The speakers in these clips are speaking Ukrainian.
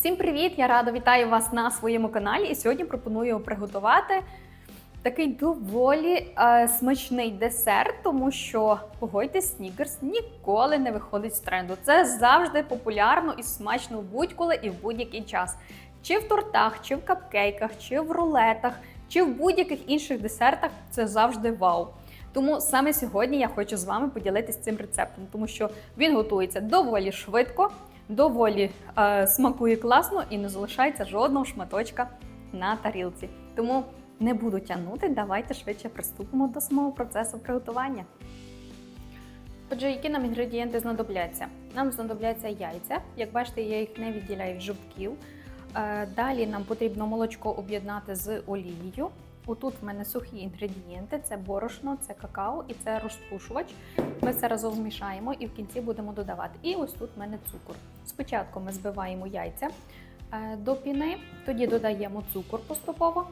Всім привіт! Я рада вітаю вас на своєму каналі. І сьогодні пропоную приготувати такий доволі е, смачний десерт, тому що погодьтесь, снікерс ніколи не виходить з тренду. Це завжди популярно і смачно будь-коли і в будь-який час. Чи в тортах, чи в капкейках, чи в рулетах, чи в будь-яких інших десертах це завжди вау. Тому саме сьогодні я хочу з вами поділитися цим рецептом, тому що він готується доволі швидко, доволі е, смакує класно і не залишається жодного шматочка на тарілці. Тому не буду тягнути, давайте швидше приступимо до самого процесу приготування. Отже, які нам інгредієнти знадобляться? Нам знадобляться яйця. Як бачите, я їх не відділяю від жовтків. Е, Далі нам потрібно молочко об'єднати з олією. Отут в мене сухі інгредієнти: це борошно, це какао і це розпушувач. Ми все разом змішаємо і в кінці будемо додавати. І ось тут в мене цукор. Спочатку ми збиваємо яйця е, до піни, тоді додаємо цукор поступово,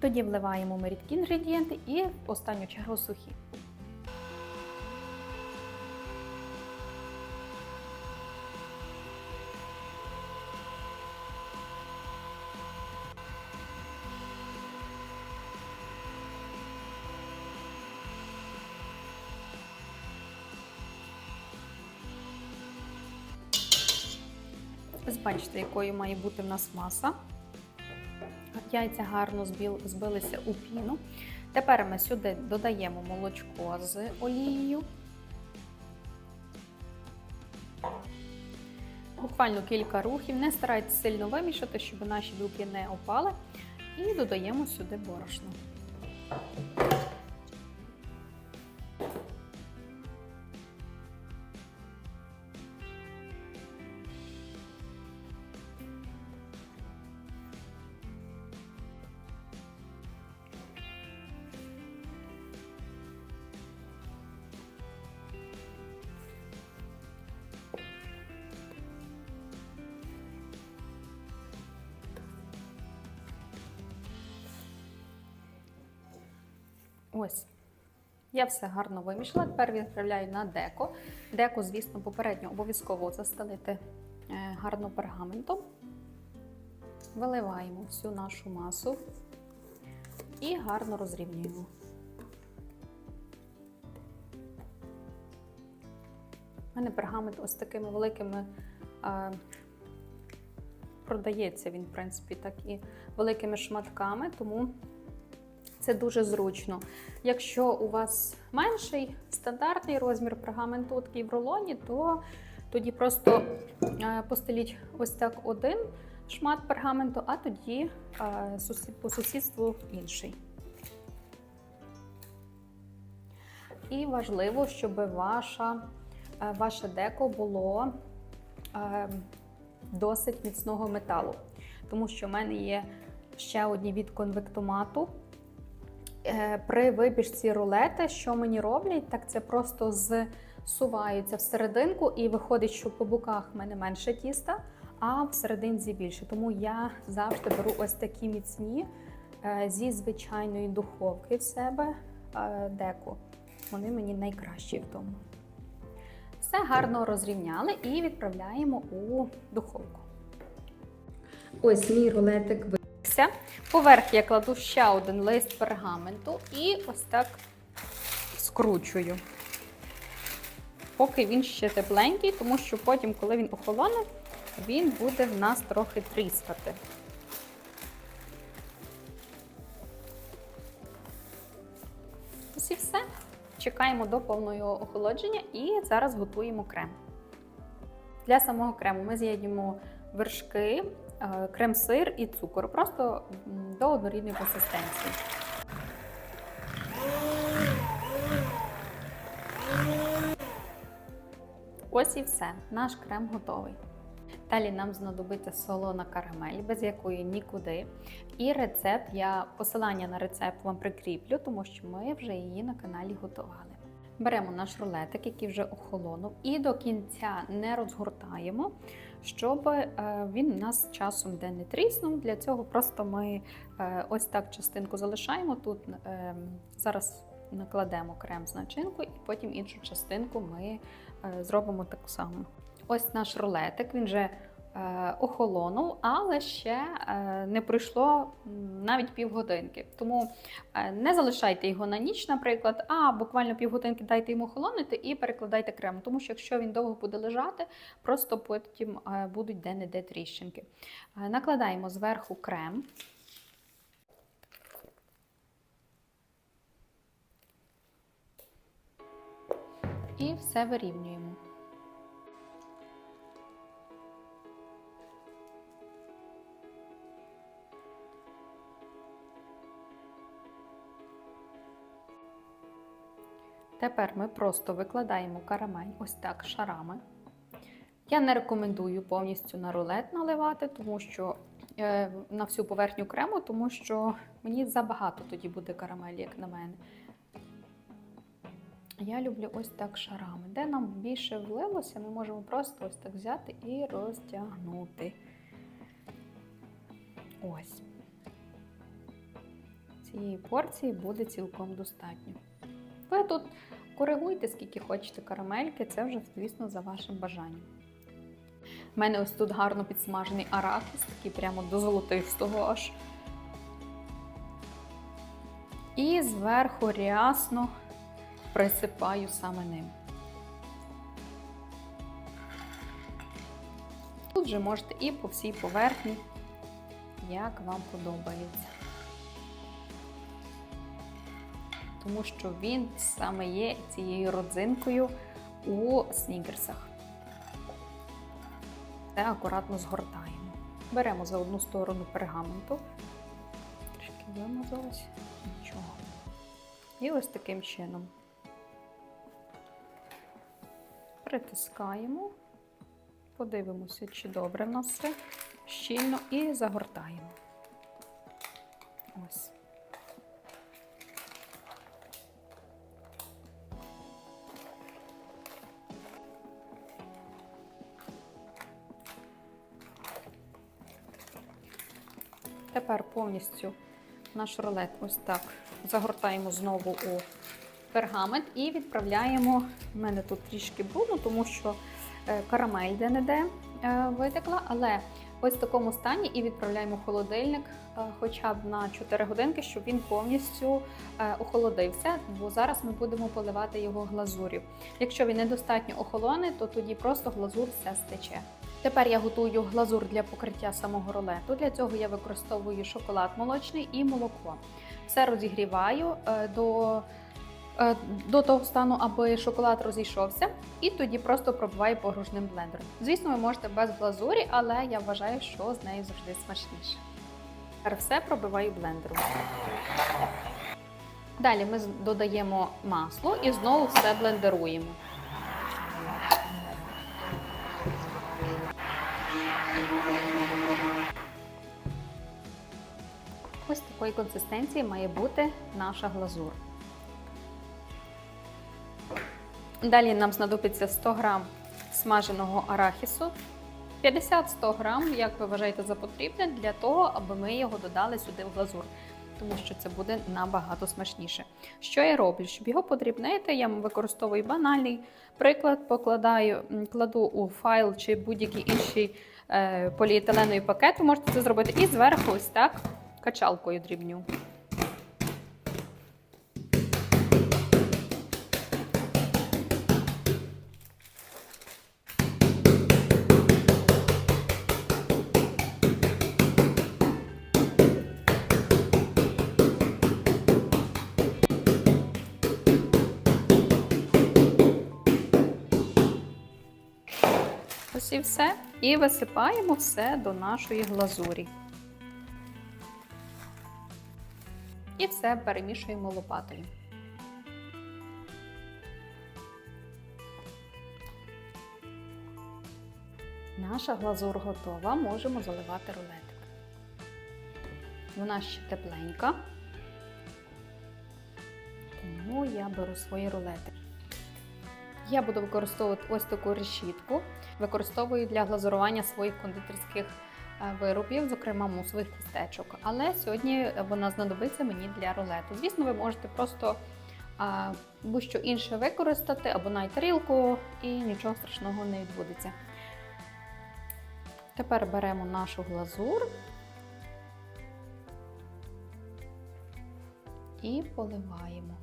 тоді вливаємо ми рідкі інгредієнти і в останню чергу сухі. Ось бачите, якою має бути в нас маса. Яйця гарно збилися у піну. Тепер ми сюди додаємо молочко з олією. Буквально кілька рухів. Не старайтесь сильно вимішати, щоб наші білки не опали. І додаємо сюди борошно. Ось. Я все гарно вимішала. Тепер відправляю на деко. Деко, звісно, попередньо обов'язково застелити е, гарно пергаментом. Виливаємо всю нашу масу і гарно розрівнюємо. У мене пергамент ось такими великими е, продається він, в принципі, так і великими шматками, тому це дуже зручно. Якщо у вас менший стандартний розмір пергаменту, такий в рулоні, то тоді просто е, постеліть ось так один шмат пергаменту, а тоді е, по сусідству інший. І важливо, щоб ваша, е, ваше деко було досить міцного металу, тому що в мене є ще одні від конвектомату. Е, При вибіжці рулети, що мені роблять, так це просто зсуваються всерединку і виходить, що по боках в мене менше тіста, а всерединці більше. Тому я завжди беру ось такі міцні е, зі звичайної духовки в себе е, деку. Вони мені найкращі в тому. Все гарно розрівняли і відправляємо у духовку. Ось мій рулетик випікся. Поверх я кладу ще один лист пергаменту і ось так скручую. Поки він ще тепленький, тому що потім, коли він охолоне, він буде в нас трохи тріскати. Ось і все. Чекаємо до повного охолодження і зараз готуємо крем. Для самого крему ми з'єднуємо вершки, крем-сир і цукор, просто до однорідної консистенції. Ось і все, наш крем готовий. Далі нам знадобиться солона карамель, без якої нікуди. І рецепт я посилання на рецепт вам прикріплю, тому що ми вже її на каналі готували. Беремо наш рулетик, який вже охолонув, і до кінця не розгортаємо, щоб е, він нас часом де не тріснув. Для цього просто ми е, ось так частинку залишаємо. Тут е, зараз накладемо крем з начинку, і потім іншу частинку ми е, зробимо таку саму. Ось наш рулетик, він вже охолонув, але ще е, не пройшло навіть півгодинки. Тому е, не залишайте його на ніч, наприклад, а буквально півгодинки дайте йому охолонути і перекладайте крем. Тому що якщо він довго буде лежати, просто потім е, будуть де-не-де тріщинки. Е, Накладаємо зверху крем. І все вирівнюємо. Тепер ми просто викладаємо карамель ось так шарами. Я не рекомендую повністю на рулет наливати, тому що е, на всю поверхню крему, тому що мені забагато тоді буде карамелі, як на мене. Я люблю ось так шарами. Де нам більше влилося, ми можемо просто ось так взяти і розтягнути. Ось. Цієї порції буде цілком достатньо. Ви тут коригуйте, скільки хочете карамельки, це вже, звісно, за вашим бажанням. У мене ось тут гарно підсмажений арахіс, такий прямо до золотистого аж. І зверху рясно присипаю саме ним. Тут же можете і по всій поверхні, як вам подобається. Тому що він саме є цією родзинкою у снігерсах. Це акуратно згортаємо. Беремо за одну сторону пергаменту. Трішки вимазалось, нічого. І ось таким чином притискаємо, подивимося, чи добре в нас все щільно, і загортаємо. Ось. Тепер повністю наш рулет ось так загортаємо знову у пергамент і відправляємо. У мене тут трішки брудно, тому що е, карамель де-не-де е, витекла, але ось в такому стані і відправляємо холодильник е, хоча б на 4 годинки, щоб він повністю охолодився, бо зараз ми будемо поливати його глазур'ю. Якщо він недостатньо охолоне, то тоді просто глазур все стече. Тепер я готую глазур для покриття самого рулету. Для цього я використовую шоколад молочний і молоко. Все розігріваю е, до, е, до того стану, аби шоколад розійшовся, і тоді просто пробиваю погружним блендером. Звісно, ви можете без глазурі, але я вважаю, що з нею завжди смачніше. Тепер все пробиваю блендером. Далі ми додаємо масло і знову все блендеруємо. Ось такої консистенції має бути наша глазур. Далі нам знадобиться 100 г смаженого арахісу, 50-100 г, як ви вважаєте за потрібне, для того, аби ми його додали сюди в глазур, тому що це буде набагато смачніше. Що я роблю? Щоб його подрібнити, я використовую банальний приклад, покладаю, кладу у файл чи будь-який інший е, поліетиленовий пакет, можете це зробити, і зверху ось так качалкою дрібню. Ось і все. І висипаємо все до нашої глазурі. І все перемішуємо лопатою. Наша глазур готова, можемо заливати рулетик. Вона ще тепленька, тому я беру свої рулети. Я буду використовувати ось таку решітку. Використовую для глазурування своїх кондитерських е, виробів, зокрема мусових тістечок. Але сьогодні вона знадобиться мені для рулету. Звісно, ви можете просто а, будь-що інше використати або навіть тарілку, і нічого страшного не відбудеться. Тепер беремо нашу глазур і поливаємо.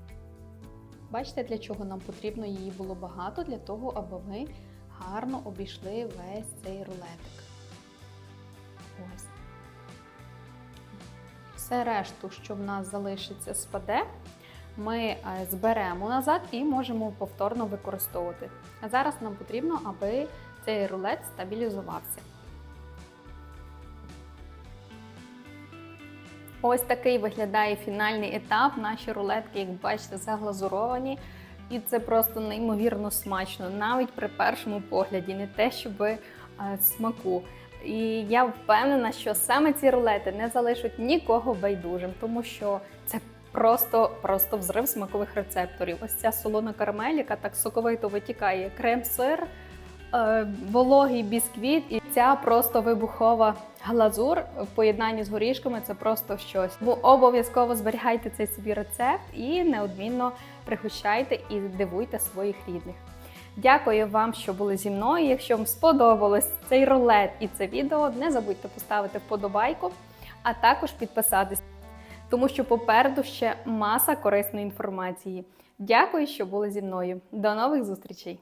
Бачите, для чого нам потрібно її було багато, для того, аби ми гарно обійшли весь цей рулетик. Ось. Все решту, що в нас залишиться, спаде, ми е, зберемо назад і можемо повторно використовувати. А зараз нам потрібно, аби цей рулет стабілізувався. Ось такий виглядає фінальний етап. Наші рулетки, як бачите, заглазуровані. І це просто неймовірно смачно, навіть при першому погляді, не те, щоб е, смаку. І я впевнена, що саме ці рулети не залишать нікого байдужим, тому що це просто, просто взрив смакових рецепторів. Ось ця солона карамель, яка так соковито витікає, крем-сир, вологий бісквіт і ця просто вибухова глазур в поєднанні з горішками це просто щось. Бо обов'язково зберігайте цей собі рецепт і неодмінно пригощайте і дивуйте своїх рідних. Дякую вам, що були зі мною. Якщо вам сподобалось цей рулет і це відео, не забудьте поставити вподобайку, а також підписатись, тому що попереду ще маса корисної інформації. Дякую, що були зі мною. До нових зустрічей!